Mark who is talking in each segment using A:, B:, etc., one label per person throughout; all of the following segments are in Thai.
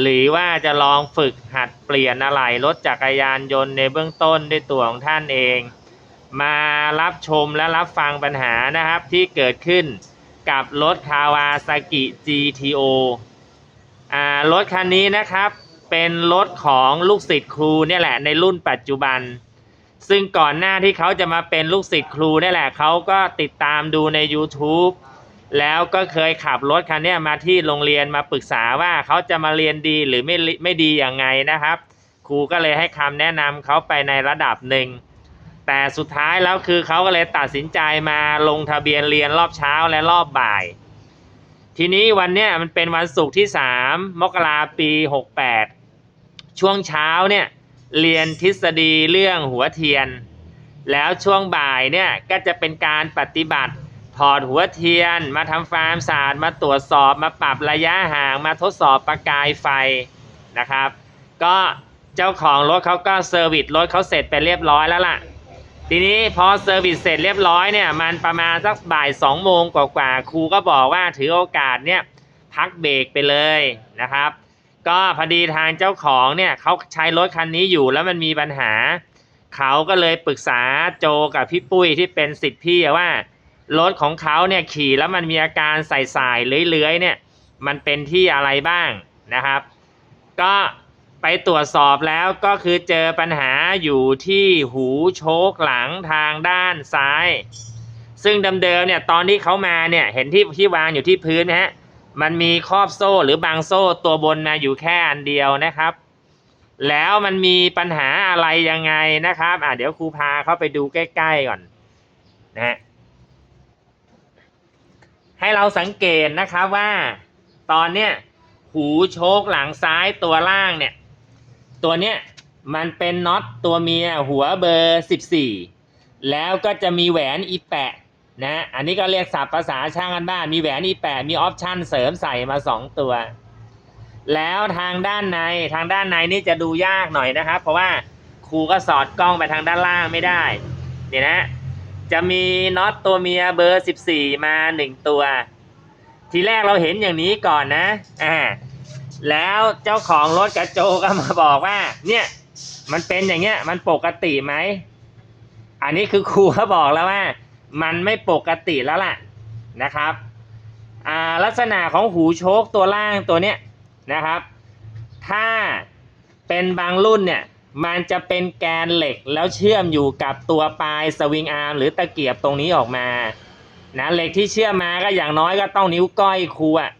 A: หรือว่าจะลองฝึกหัดเปลี่ยนอะไหล่รถจักรยานยนต์ในเบื้องต้นด้วยตัวของท่านเอง มารับชมและรับฟังปัญหานะครับที่เกิดขึ้นกับรถคาวาซากิ GTO อ่ารถคันนี้นะครับเป็นรถของลูกศิษย์ครูเนี่ยแหละในรุ่นปัจจุบัน ซึ่งก่อนหน้าที่เขาจะมาเป็นลูกศิษย์ครูเนี่ยแหละเขาก็ติดตามดูใน YouTube แล้วก็เคยขับรถคันนี้มาที่โรงเรียนมาปรึกษาว่าเขาจะมาเรียนดีหรือไม่ไม่ดีอย่างไงนะครับ ครูก็เลยให้คำแนะนำเขาไปในระดับหนึ่ง แต่สุดท้ายแล้วคือเขาก็เลยตัดสินใจมาลงทะเบียนเรียนรอบเช้าและรอบบ่าย ทีนี้วันเนี้ยมันเป็นวันศุกร์ที่ 3 มกราปี 68 ช่วงเช้าเนี่ยเรียนทฤษฎีเรื่องหัวเทียน แล้วช่วงบ่ายเนี่ยก็จะเป็นการปฏิบัติ ถอดหัวเทียน มาทำความสะอาดมาตรวจสอบมาปรับระยะห่างมาทดสอบประกายไฟนะครับ ก็เจ้าของรถเขาก็เซอร์วิสรถเขาเสร็จไปเรียบร้อยแล้วล่ะ ทีนี้พอเซอร์วิสเสร็จเรียบร้อยเนี่ยมันประมาณสักบ่ายสองโมงกว่าๆครูก็บอกว่าถือโอกาสเนี่ยพักเบรกไปเลยนะครับ ก็พอดีทางเจ้าของเนี่ยเขาใช้รถคันนี้อยู่แล้วมันมีปัญหา เขาก็เลยปรึกษาโจกับพี่ปุ้ยที่เป็นสิทธิ์พี่ว่า รถของเขาเนี่ยขี่แล้วมันมีอาการใส่สายเลื้อยๆเนี่ยมันเป็นที่อะไรบ้างนะครับ ก็ไปตรวจสอบแล้วก็คือเจอปัญหาอยู่ที่หูโชคหลังทางด้านซ้าย ซึ่งเดิมๆเนี่ยตอนที่เขามาเนี่ยเห็นที่ที่วางอยู่ที่พื้นไหมฮะมันมีครอบโซ่หรือบางโซ่ตัวบนมาอยู่แค่อันเดียวนะครับ แล้วมันมีปัญหาอะไรยังไงนะครับอะเดี๋ยวครูพาเข้าไปดูใกล้ ๆก่อนนะฮะ ให้เราสังเกตนะครับว่า ตอนเนี้ยหูโชคหลังซ้ายตัวล่างเนี่ย ตัวเนี้ยมันเป็นน็อตตัวเมียหัวเบอร์ 14 แล้วก็จะมีแหวนอีแปะนะอันนี้ก็เรียกศัพท์ภาษาช่างกันบ้าน มีแหวนอีแปะมีออปชั่นเสริมใส่มา 2 ตัว แล้วทางด้านในทางด้านในนี่จะดูยากหน่อยนะครับ เพราะว่าครูก็สอดกล้องไปทางด้านล่างไม่ได้ เนี่ยนะ จะมีน็อตตัวเมียเบอร์ 14 มา1ตัว ทีแรกเราเห็นอย่างนี้ก่อนนะอ่าแล้วเจ้าของรถกระโจก็มาบอกว่า เนี่ย มันเป็นอย่างเงี้ย มันปกติไหม อันนี้คือครูเขาบอกแล้วว่า มันไม่ปกติแล้วล่ะนะครับอ่าลักษณะของหูโชคตัวล่างตัวเนี้ยนะครับ ถ้าเป็นบางรุ่นเนี่ย มันจะเป็นแกนเหล็กแล้วเชื่อมอยู่กับตัวปลายสวิงอาร์มหรือตะเกียบตรงนี้ออกมานะเหล็กที่เชื่อมมาก็อย่างน้อยก็ต้องนิ้วก้อยครูอะ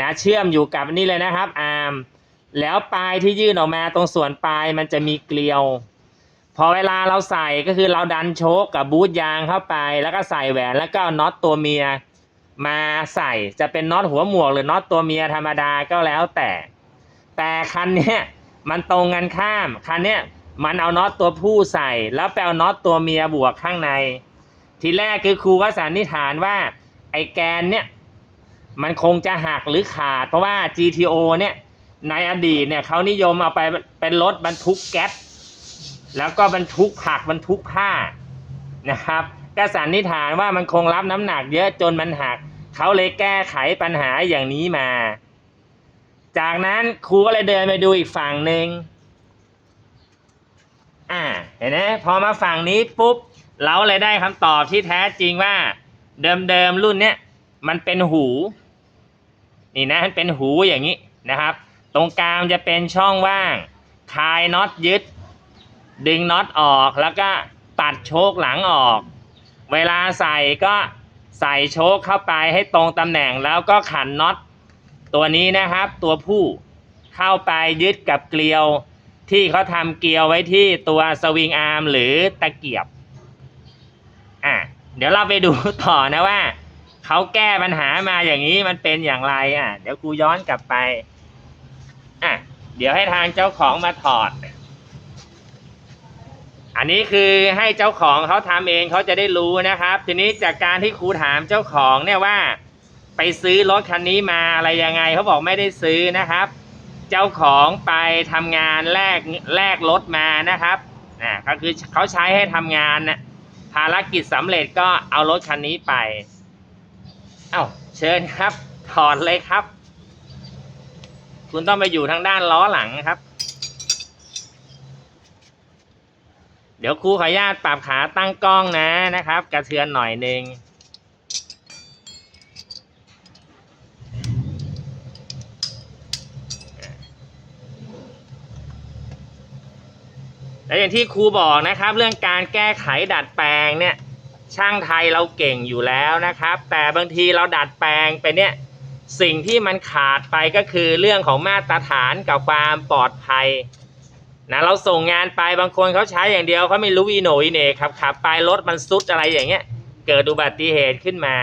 A: นะเชื่อมอยู่กับนี่เลยนะครับอาร์มแล้วปลายที่ยื่นออกมาตรงส่วนปลายมันจะมีเกลียว พอเวลาเราใส่ก็คือเราดันโชคกับบูทยางเข้าไป แล้วก็ใส่แหวนแล้วก็น็อตตัวเมียมาใส่จะเป็นน็อตหัวหมวกหรือน็อตตัวเมียธรรมดาก็แล้วแต่ แต่คันเนี้ย มันตรงกันข้ามคันเนี้ยมันเอาน็อตตัวผู้ใส่ แล้วไปเอาน็อตตัวเมียบวกข้างใน ทีแรกคือครูก็สันนิษฐานว่า ไอ้แกนเนี่ยมันคงจะหักหรือขาด เพราะว่า GTO เนี่ยในอดีตเนี่ยเขานิยมเอาไปเป็นรถบรรทุกแก๊สแล้วก็บรรทุกผักบรรทุกผ้านะครับก็สันนิษฐานว่ามันคงรับน้ำหนักเยอะจนมันหัก เขาเลยแก้ไขปัญหาอย่างนี้มา จากนั้นครูก็เลยเดินไปดูอีกฝั่งหนึ่งอ่าเห็นไหมพอมาฝั่งนี้ปุ๊บ เราเลยได้คำตอบที่แท้จริงว่า เดิมๆรุ่นเนี้ยมันเป็นหู นี่นะมันเป็นหูอย่างนี้นะครับ ตรงกลางจะเป็นช่องว่างคลายน็อตยึด ดึงน็อตออกแล้วก็ตัดโชคหลังออก เวลาใส่ก็ใส่โชคเข้าไปให้ตรงตำแหน่งแล้วก็ขันน็อต ตัวนี้นะครับตัวผู้เข้าไปยึดกับเกลียวที่เขาทำเกลียวไว้ที่ตัวสวิงอาร์มหรือตะเกียบอะเดี๋ยวเราไปดูต่อนะว่าเขาแก้ปัญหามาอย่างนี้มันเป็นอย่างไรอะ เดี๋ยวกูย้อนกลับไปอะเดี๋ยวให้ทางเจ้าของมาถอด อันนี้คือให้เจ้าของเขาทำเองเขาจะได้รู้นะครับ ทีนี้จากการที่ครูถามเจ้าของเนี่ยว่า ไปซื้อรถคันนี้มาอะไรยังไงเขาบอกไม่ได้ซื้อนะครับ เจ้าของไปทำงานแลกแลกรถมานะครับอ่าก็คือเขาใช้ให้ทำงานนะภารกิจสำเร็จก็เอารถคันนี้ไป เอ้าเชิญครับ ถอดเลยครับ คุณต้องไปอยู่ทางด้านล้อหลังนะครับ เดี๋ยวครูขออนุญาตปรับขาตั้งกล้องนะนะครับ กระเทือนหน่อยหนึ่ง และอย่างที่ครูบอกนะครับ เรื่องการแก้ไขดัดแปลงเนี่ยช่างไทยเราเก่งอยู่แล้วนะครับ แต่บางทีเราดัดแปลงไปเนี่ยสิ่งที่มันขาดไปก็คือเรื่องของมาตรฐานกับความปลอดภัยนะเราส่งงานไปบางคนเขาใช้อย่างเดียวเขาไม่รู้อีโหนอีเหน่ขับขับไปรถมันซุดอะไรอย่างเงี้ย เกิดอุบัติเหตุขึ้นมา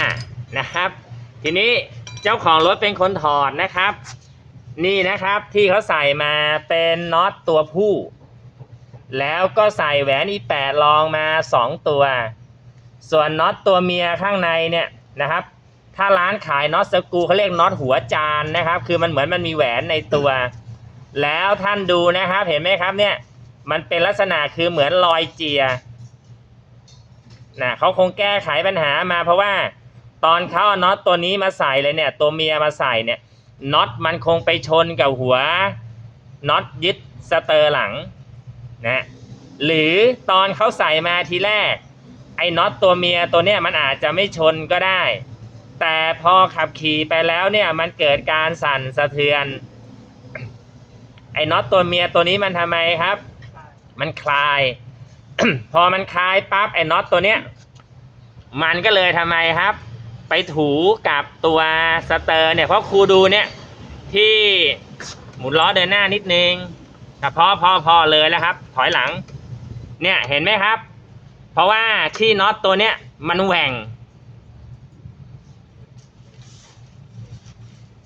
A: อะ นะครับ ทีนี้เจ้าของรถเป็นคนถอดนะครับ นี่นะครับที่เขาใส่มาเป็นน็อตตัวผู้ แล้วก็ใส่แหวนอีแปดรองมาสองตัว ส่วนน็อตตัวเมียข้างในเนี่ยนะครับ ถ้าร้านขายน็อตสกูเขาเรียกน็อตหัวจานนะครับ คือมันเหมือนมันมีแหวนในตัว แล้วท่านดูนะครับเห็นไหมครับเนี่ยมันเป็นลักษณะคือเหมือนรอยเจียนะเขาคงแก้ไขปัญหามาเพราะว่า ตอนเขาเอาน็อตตัวนี้มาใส่เลยเนี่ย ตัวเมียมาใส่เนี่ยน็อตมันคงไปชนกับหัวน็อตยึดสเตอร์หลังนะหรือตอนเขาใส่มาทีแรก ไอ้น็อตตัวเมียตัวเนี้ยมันอาจจะไม่ชนก็ได้ แต่พอขับขี่ไปแล้วเนี่ยมันเกิดการสั่นสะเทือน ไอ้น็อตตัวเมียตัวนี้มันทำไมครับ มันคลาย พอมันคลายปั๊บไอ้น็อตตัวเนี้ยมันก็เลยทำไมครับ ไปถูกับตัวสเตอร์เนี่ยเพราะครูดูเนี่ยที่หมุนล้อเดินหน้านิดนึงแต่พอพอพอเลยแล้วครับ ถอยหลัง เนี่ยเห็นไหมครับ เพราะว่าที่น็อตตัวเนี้ยมันแหว่ง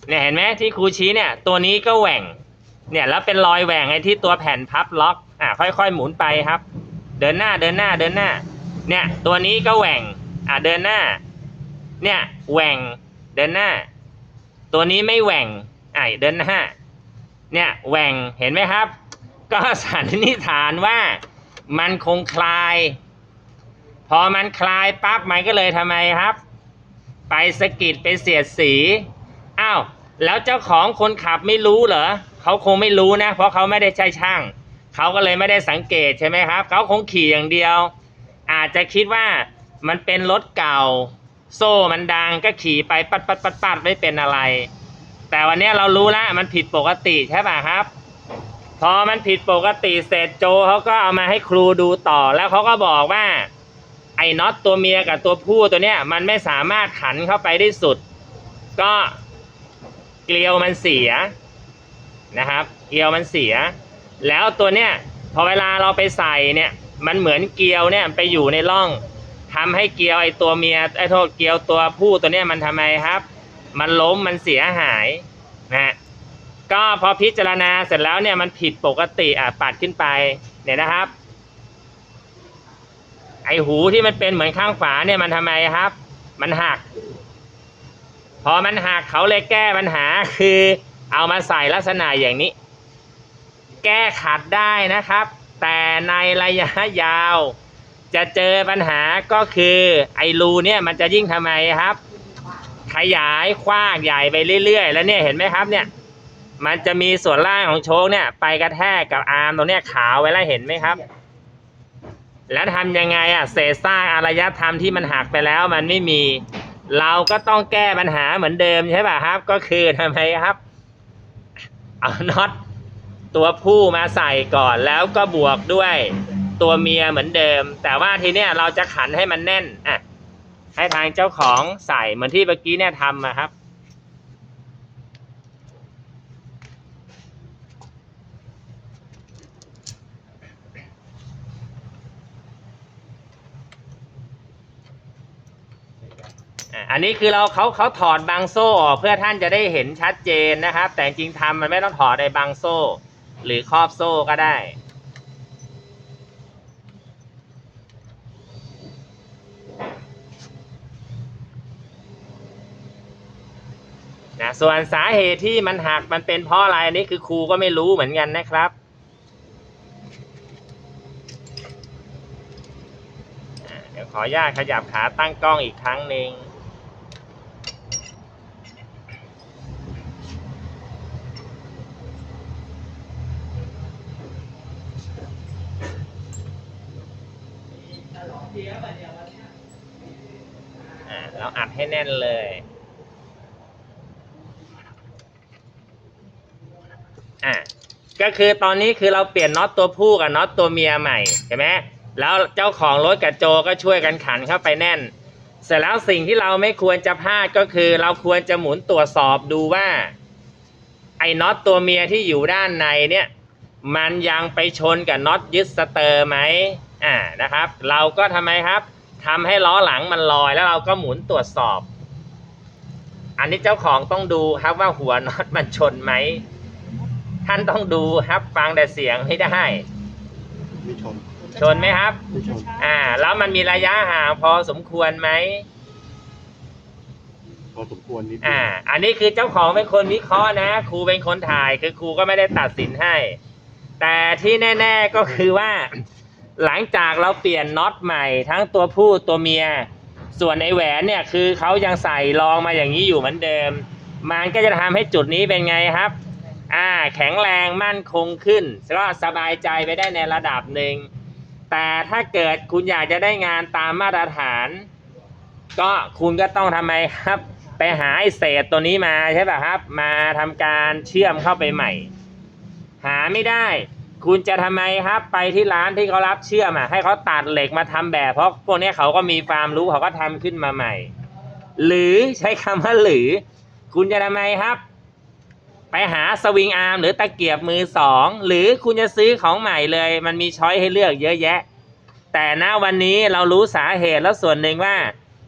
A: เนี่ยเห็นไหมที่ครูชี้เนี่ย ตัวนี้ก็แหว่ง เนี่ยแล้วเป็นรอยแหว่งไอ้ที่ตัวแผ่นพับล็อกอะค่อยๆหมุนไปครับ เดินหน้าเดินหน้าเดินหน้า เนี่ย ตัวนี้ก็แหว่งอะเดินหน้า เนี่ยแหว่งเดินหน้า ตัวนี้ไม่แหว่งไอเดินหน้า เนี่ยแหว่งเห็นไหมครับ ก็สันนิษฐานว่ามันคงคลาย พอมันคลายปั๊บมันก็เลยทำไมครับ ไปสะกิดไปเสียดสีอ้าวแล้วเจ้าของคนขับไม่รู้เหรอเขาคงไม่รู้นะ เพราะเขาไม่ได้ใช่ช่างเขาก็เลยไม่ได้สังเกตใช่ไหมครับเขาคงขี่อย่างเดียว อาจจะคิดว่ามันเป็นรถเก่า โซ่มันดังก็ขี่ไปปัดปัดปัดปัดไม่เป็นอะไร แต่วันนี้เรารู้แล้วมันผิดปกติใช่ป่ะครับ พอมันผิดปกติเสร็จโจเขาก็เอามาให้ครูดูต่อแล้วเขาก็บอกว่า ไอ้น็อตตัวเมียกับตัวผู้ตัวเนี้ยมันไม่สามารถขันเข้าไปได้สุด ก็เกลียวมันเสียนะครับ เกลียวมันเสีย แล้วตัวเนี้ยพอเวลาเราไปใส่เนี่ย มันเหมือนเกลียวเนี่ยไปอยู่ในร่อง ทำให้เกลียวไอตัวเมียไอโทษเกลียวตัวผู้ตัวเนี้ยมันทำไมครับ มันล้มมันเสียหายนะฮะก็พอพิจารณาเสร็จแล้วเนี่ยมันผิดปกติอะปัดขึ้นไปเนี่ยนะครับ ไอหูที่มันเป็นเหมือนข้างฝาเนี่ยมันทำไมครับ มันหัก พอมันหักเขาเลยแก้ปัญหาคือเอามาใส่ลักษณะอย่างนี้ แก้ขัดได้นะครับ แต่ในระยะยาว จะเจอปัญหาก็คือไอรูเนี่ยมันจะยิ่งทำไมครับ ขยายกว้างใหญ่ไปเรื่อย ๆ แล้วเนี่ยเห็นไหมครับเนี่ย มันจะมีส่วนล่างของโชคเนี่ย ไปกระแทกกับอาร์มตรงเนี้ยขาวไว้แล้วเห็นไหมครับ แล้วทำยังไงอะเศษซากอารยธรรมที่มันหักไปแล้วมันไม่มี เราก็ต้องแก้ปัญหาเหมือนเดิมใช่ป่ะครับ ก็คือทำไมครับ เอาน็อตตัวผู้มาใส่ก่อนแล้วก็บวกด้วย ตัวเมียเหมือนเดิม แต่ว่าทีเนี้ยเราจะขันให้มันแน่นอะให้ทางเจ้าของใส่เหมือนที่เมื่อกี้เนี่ยทำอะครับ อันนี้คือเราเขาเขาถอดบางโซ่ออกเพื่อท่านจะได้เห็นชัดเจนนะครับ แต่จริงทำมันไม่ต้องถอดในบางโซ่ หรือครอบโซ่ก็ได้ ส่วนสาเหตุที่มันหักมันเป็นเพราะอะไรอันนี้คือครูก็ไม่รู้เหมือนกันนะครับเดี๋ยวขออนุญาตขยับขาตั้งกล้องอีกครั้งหนึ่งอะเราอัดให้แน่นเลย อะก็คือตอนนี้คือเราเปลี่ยนน็อตตัวผู้กับน็อตตัวเมียใหม่เห็นไหมแล้วเจ้าของรถกับโจก็ช่วยกันขันเข้าไปแน่น เสร็จแล้วสิ่งที่เราไม่ควรจะพลาดก็คือ เราควรจะหมุนตรวจสอบดูว่า ไอ้น็อตตัวเมียที่อยู่ด้านในเนี่ยมันยังไปชนกับน็อตยึดสเตอร์ไหมอ่านะครับ เราก็ทำไมครับทำให้ล้อหลังมันลอยแล้วเราก็หมุนตรวจสอบ อันนี้เจ้าของต้องดูครับว่าหัวน็อตมันชนไหม ท่านต้องดูครับ ฟังแต่เสียงไม่ได้
B: ไม่ชน
A: ชนไหมครับ
B: ไม่ชน
A: อ่า แล้วมันมีระยะห่างพอสมควรไหม
B: พอสมควรนิด
A: อ่า อันนี้คือเจ้าของเป็นคนวิเคราะห์นะ ครูเป็นคนถ่าย คือครูก็ไม่ได้ตัดสินให้ แต่ที่แน่ ๆก็คือว่า หลังจากเราเปลี่ยนน็อตใหม่ทั้งตัวผู้ตัวเมีย ส่วนไอแหวนเนี่ยคือเขายังใส่รองมาอย่างนี้อยู่เหมือนเดิม มันก็จะทำให้จุดนี้เป็นไงครับ อ่าแข็งแรงมั่นคงขึ้นก็สบายใจไปได้ในระดับหนึ่ง แต่ถ้าเกิดคุณอยากจะได้งานตามมาตรฐาน ก็คุณก็ต้องทำไมครับ ไปหาไอเศษตัวนี้มาใช่ป่ะครับ มาทำการเชื่อมเข้าไปใหม่ หาไม่ได้ คุณจะทำไมครับ ไปที่ร้านที่เขารับเชื่อมอะให้เขาตัดเหล็กมาทำแบบ เพราะพวกนี้เขาก็มีความรู้เขาก็ทำขึ้นมาใหม่ หรือใช้คำว่าหรือ คุณจะทำไมครับ ไปหาสวิงอาร์มหรือตะเกียบมือสองหรือคุณจะซื้อของใหม่เลย มันมีช้อยให้เลือกเยอะแยะ แต่ณวันนี้เรารู้สาเหตุแล้วส่วนหนึ่งว่า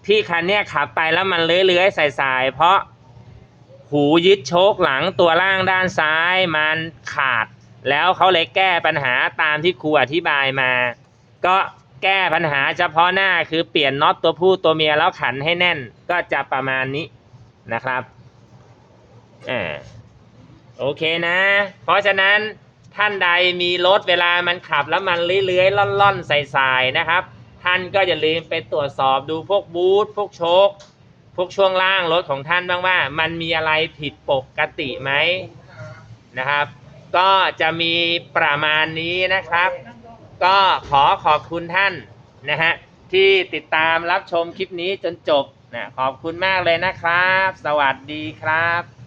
A: ที่คันเนี้ยขับไปแล้วมันเลื้อยๆใสายๆเพราะหูยึดโชคหลังตัวล่างด้านซ้ายมันขาด แล้วเขาเลยแก้ปัญหาตามที่ครูอธิบายมา ก็แก้ปัญหาเฉพาะหน้าคือเปลี่ยนน็อตตัวผู้ตัวเมียแล้วขันให้แน่นก็จะประมาณนี้นะครับอ่า โอเคนะ เพราะฉะนั้นท่านใดมีรถเวลามันขับแล้วมันเลื้อยๆล่อนๆใส่ๆนะครับ ท่านก็อย่าลืมไปตรวจสอบดูพวกบูทพวกโชคพวกช่วงล่างรถของท่านบ้างว่า มันมีอะไรผิดปกติไหมนะครับ ก็จะมีประมาณนี้นะครับ ก็ขอขอบคุณท่านนะฮะที่ติดตามรับชมคลิปนี้จนจบนะขอบคุณมากเลยนะครับ สวัสดีครับ